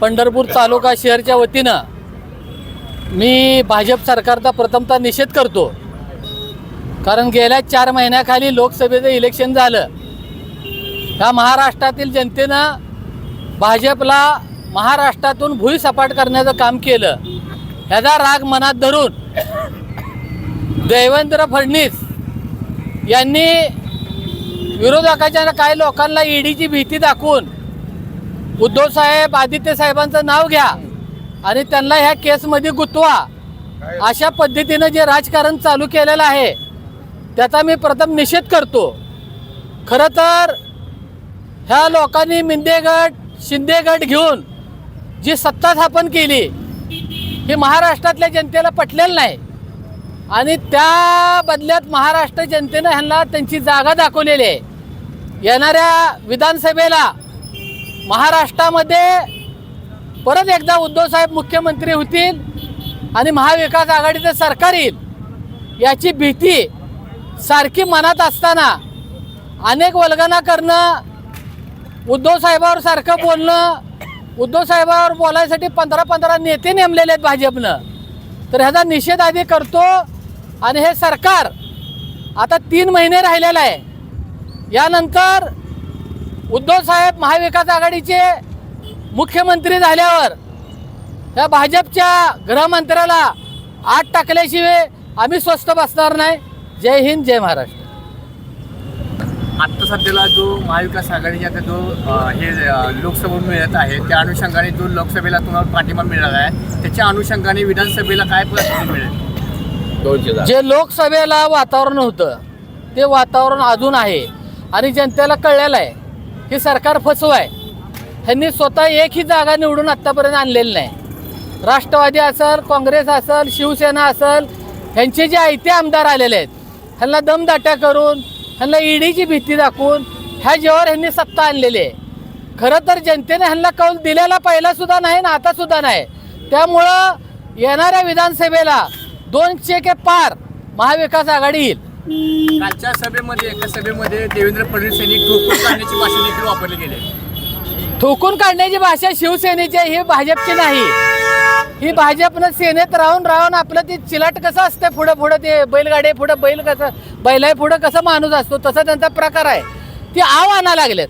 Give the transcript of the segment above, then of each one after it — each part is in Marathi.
पंढरपूर तालुका शहरच्या वतीनं मी भाजप सरकारचा प्रथमतः निषेध करतो. कारण गेल्या चार महिन्याखाली लोकसभेचं इलेक्शन झालं. ह्या महाराष्ट्रातील जनतेनं भाजपला महाराष्ट्रातून भुईसपाट करण्याचं काम केलं. ह्याचा राग मनात धरून देवेंद्र फडणवीस यांनी विरोधकाच्या काही लोकांना ईडीची भीती दाखवून उद्धव साहेब आदित्य साहेबांचं नाव घ्या आणि त्यांना ह्या केसमध्ये गुंतवा. अशा पद्धतीनं जे राजकारण चालू केलेलं आहे त्याचा मी प्रथम निषेध करतो. खरं तर ह्या लोकांनी मिंदेगड शिंदेगड घेऊन जी सत्ता स्थापन केली ही महाराष्ट्रातल्या जनतेला पटलेलं नाही. आणि त्या बदल्यात महाराष्ट्र जनतेनं ह्यांना त्यांची जागा दाखवलेली आहे. येणाऱ्या विधानसभेला महाराष्ट्रामध्ये परत एकदा उद्धवसाहेब मुख्यमंत्री होतील आणि महाविकास आघाडीचं सरकार येईल याची भीती सारखी मनात असताना अनेक वल्गना करणं उद्धवसाहेबावर सारखं बोलणं उद्धव साहेबावर बोलायसाठी पंधरा पंधरा नेते नेमलेले आहेत भाजपनं. तर ह्याचा निषेध आधी करतो आणि हे सरकार आता तीन महिने राहिलेलं आहे. यानंतर उद्धव साहेब महाविकास आघाडीचे मुख्यमंत्री झाल्यावर या भाजपच्या गृहमंत्र्याला आत टाकल्याशिवाय आम्ही स्वस्त बसणार नाही. जय हिंद जय महाराष्ट्र. आत्ता सध्याला जो महाविकास आघाडीचा आता जो हे लोकसभा मिळत आहे त्या अनुषंगाने जो लोकसभेला तुम्हाला पाठिंबा मिळाला आहे त्याच्या अनुषंगाने विधानसभेला काय परिस्थिती मिळेल? जे लोकसभेला वातावरण होतं ते वातावरण अजून आहे आणि जनतेला कळलेलं आहे. हे सरकार फसव आहे. ह्यांनी स्वतः एकही जागा निवडून आत्तापर्यंत आणलेली नाही. राष्ट्रवादी असेल काँग्रेस असेल शिवसेना असेल ह्यांचे जे आयते आमदार आलेले आहेत ह्यांना दमदाट्या करून ह्यांना ईडीची भीती दाखवून ह्या जेव्हा ह्यांनी सत्ता आणलेली आहे. खरं तर जनतेने ह्यांना कौल दिलेला पहिलासुद्धा नाही ना आतासुद्धा नाही. त्यामुळं येणाऱ्या विधानसभेला दोनशे के पार महाविकास आघाडी येईल. कालच्या सभेमध्ये एका सभेमध्ये देवेंद्र फडणवीस यांनी ठोकून काढण्याची भाषा देखील वापरली गेली. ठोकून काढण्याची भाषा शिवसेनेची आहे, ही भाजपची नाही. ही भाजपनं सेनेत राहून राहून आपलं ते चिलाट कसं असतं पुढं पुढं ते बैलगाडी पुढं बैल कसं बैलाय पुढं कसं माणूस असतो तसा त्यांचा प्रकार आहे. ती आव आणा लागलेत.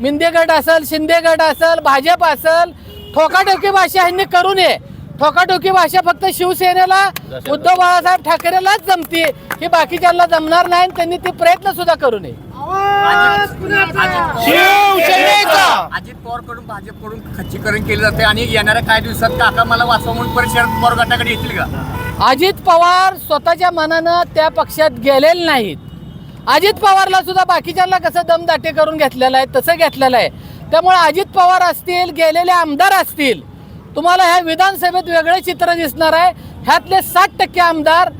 मिंदेगड असेल शिंदेगड असेल भाजप असेल ठोकाठोकी भाषा ह्यांनी करू नये. ठोकाठोकी भाषा फक्त शिवसेनेला उद्धव बाळासाहेब ठाकरेलाच जमते. ही बाकीच्यांना जमणार नाही आणि त्यांनी ते प्रयत्न सुद्धा करू नये. शिवसेनेचा. अजित पवारकडून भाजपकडून खच्चीकरण केलं जाते आणि येणाऱ्या काही दिवसात काका मला वाचवा म्हणून परत शरद पवार गटाकडे येतील का? अजित पवार स्वतःच्या मनानं त्या पक्षात गेलेले नाहीत. अजित पवारला सुद्धा बाकीच्यांना कसं दमदाटे करून घेतलेलं आहे तसं घेतलेलं आहे. त्यामुळे अजित पवार असतील गेलेले आमदार असतील तुम्हाला ह्या विधानसभेत वेगळे चित्र दिसणार आहे. ह्यातले साठ टक्के आमदार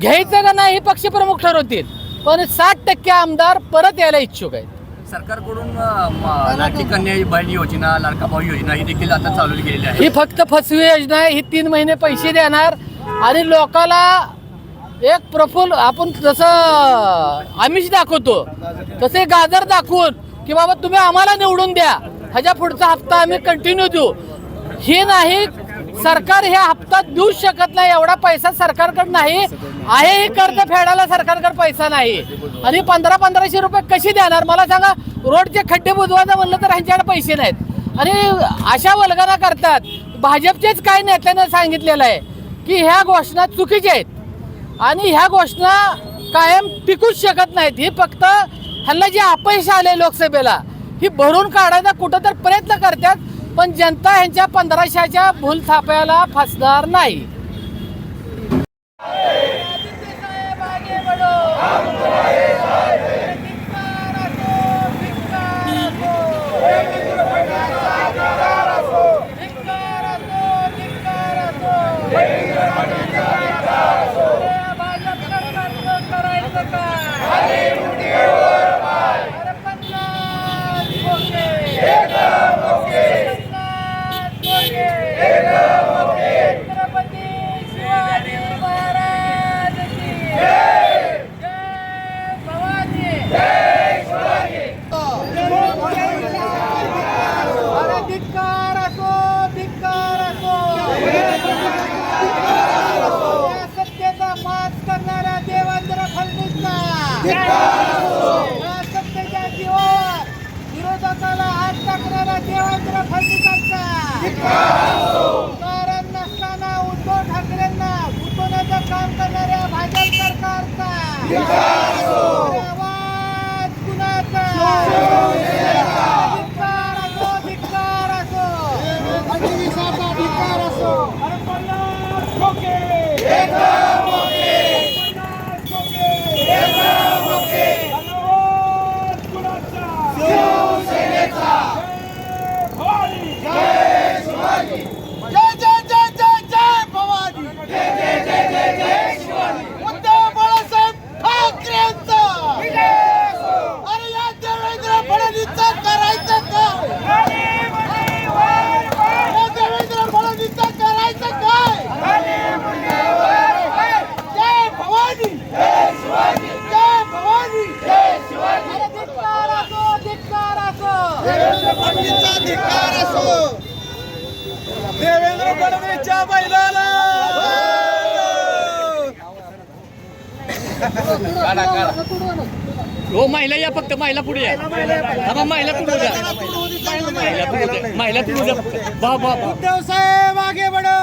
घ्यायचं का नाही हे पक्षप्रमुख ठरवतील. पण साठ टक्के आमदार परत यायला इच्छुक आहेत. सरकारकडून अ, म, लाडकी कन्या बहीण योजना लाडका भाऊ योजना ही देखील आता चालवली गेलेली आहे. ही फक्त फसवी योजना आहे. ही तीन महिने पैसे देणार. आणि लोकाला एक प्रफुल्ल आपण जसं आमिष दाखवतो तसे गाजर दाखवून की बाबा तुम्ही आम्हाला निवडून द्या. ह्याच्या पुढचा हप्ता आम्ही कंटिन्यू देऊ. हे नाही सरकार हे हप्ता देऊ शकत नाही एवढा पैसा सरकारकडे नाही. आहे हे कर्ज फेडायला सरकारकडे पैसा नाही. आणि पंधरा पंधराशे रुपये कशी देणार? मला सांगा रोडचे खड्डे बुजवायचं म्हणलं तर ह्यांच्याकडे पैसे नाहीत. आणि अशा वल्गना करतात. भाजपचेच काय नेत्यानं सांगितलेलं आहे की ह्या घोषणा चुकीच्या आहेत. आणि ह्या घोषणा कायम टिकूच शकत नाहीत. ही फक्त ह्याला जे अपयश आले लोकसभेला ही भरून काढायचा कुठं तर प्रयत्न करतात. पण जनता ह्यांच्या पंधराशेच्या भूल थाप्याला फसणार नाही. सत्तेच्या जीवावर विरोधकाला हात टाकणारा देवेंद्र फडणवीसांचा. कारण नसताना उद्धव ठाकरेंना उद्धवण्याचं काम करणाऱ्या भाजप सरकारचा आवाज कुणाचा धिक्कार असो धिक्कार असो फडणवीसाचा धिक्कार असो जय जय जय जय जय भवानी उद्धव बाळासाहेब ठाकरेंचा अरे या देवेंद्र फडणवीसचं करायचं काय या देवेंद्र फडणवीसचं करायचं काय जय भवानी जय भवानी अरे धिक्कार असो धिक्कार असो असो. देवेंद्र फडणवीसच्या बैलाला हो महिला या फक्त महिला पुढे या. महिला पुढे द्या महिला पुढे द्या महिला पुढे द्या फक्त. वा वा वा उद्धव साहेब आगे बढ़ो.